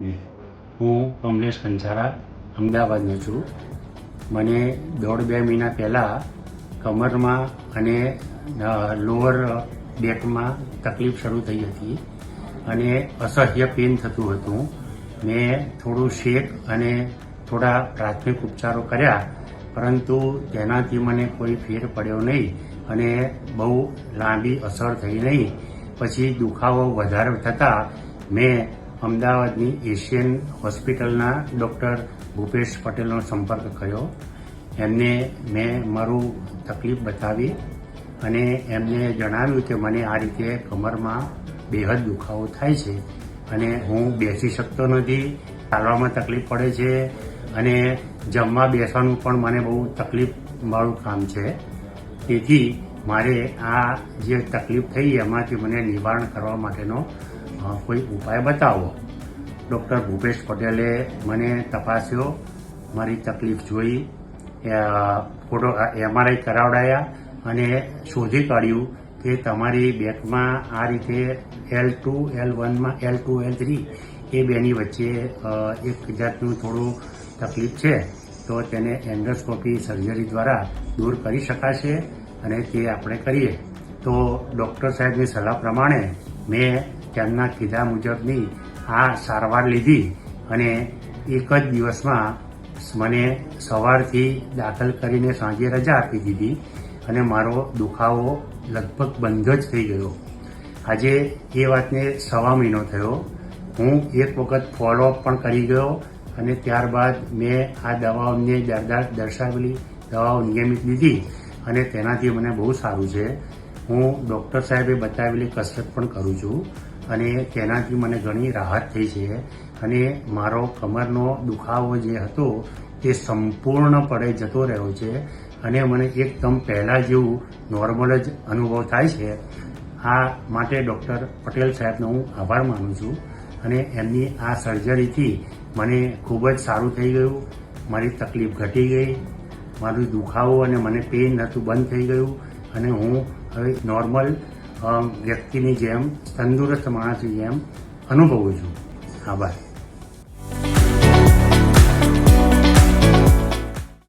હું કમલેશ કંસારા અમદાવાદનો છું. મને દોઢ બે મહિના પહેલાં કમરમાં અને લોઅર બેકમાં તકલીફ શરૂ થઈ હતી અને અસહ્ય પેન થતું હતું. મેં થોડું શેક અને થોડા પ્રાથમિક ઉપચારો કર્યા, પરંતુ તેનાથી મને કોઈ ફેર પડ્યો નહીં અને બહુ લાંબી અસર થઈ નહીં. પછી દુખાવો વધારે થતાં મેં અમદાવાદની એશિયન હોસ્પિટલના ડૉક્ટર ભૂપેશ પટેલનો સંપર્ક કર્યો. એમને મેં મારું તકલીફ બતાવી અને એમને જણાવ્યું કે મને આ રીતે કમરમાં બેહદ દુખાવો થાય છે અને હું બેસી શકતો નથી, ચાલવામાં તકલીફ પડે છે અને જમવા બેસવાનું પણ મને બહુ તકલીફ મારું કામ છે. તેથી મારે આ જે તકલીફ થઈ એમાંથી મને નિવારણ કરવા માટેનો કોઈ ઉપાય બતાવો? ડૉક્ટર ભૂપેશ પટેલે મને તપાસ્યો, મારી તકલીફ જોઈ ફોટો એમઆરઆઈ કરાવડાયા અને શોધી કાઢ્યું કે તમારી બેકમાં આ રીતે એલ ટુ એલ વનમાં એલ ટુ એલ થ્રી એ બેની વચ્ચે એક જાતનું થોડું તકલીફ છે. તો તેને એન્ડોસ્કોપી સર્જરી દ્વારા દૂર કરી શકાશે અને તે આપણે કરીએ. તો ડૉક્ટર સાહેબની સલાહ પ્રમાણે મેં તેમના કીધા મુજબની આ સારવાર લીધી અને એક જ દિવસમાં મને સવારથી દાખલ કરીને સાંજે રજા આપી દીધી અને મારો દુખાવો લગભગ બંધ જ થઈ ગયો. આજે એ વાતને સવા મહિનો થયો. હું એક વખત ફોલોઅપ પણ કરી ગયો અને ત્યારબાદ મેં આ દવાઓને દર્શાવેલી દવાઓ નિયમિત લીધી અને તેનાથી મને બહુ સારું છે. હું ડૉક્ટર સાહેબે બતાવેલી કસરત પણ કરું છું. અને તેનાથી મને ઘણી રાહત થઈ છે. અને મારો કમરનો દુખાવો જે હતો, તે સંપૂર્ણપણે જતો રહ્યો છે અને મને એકદમ પહેલાં જેવું નોર્મલ જ અનુભવ થાય છે. આ માટે ડૉક્ટર પટેલ સાહેબનો હું આભાર માનું છું અને એમની આ સર્જરીથી મને ખૂબ જ સારું થઈ ગયું. મારી તકલીફ ઘટી ગઈ. મારું દુખાવો અને મને પેઇન હતું બંધ થઈ ગયું અને હું હવે નોર્મલ વ્યક્તિની જેમ તંદુરસ્ત માણસની જેમ અનુભવું છું. આભાર.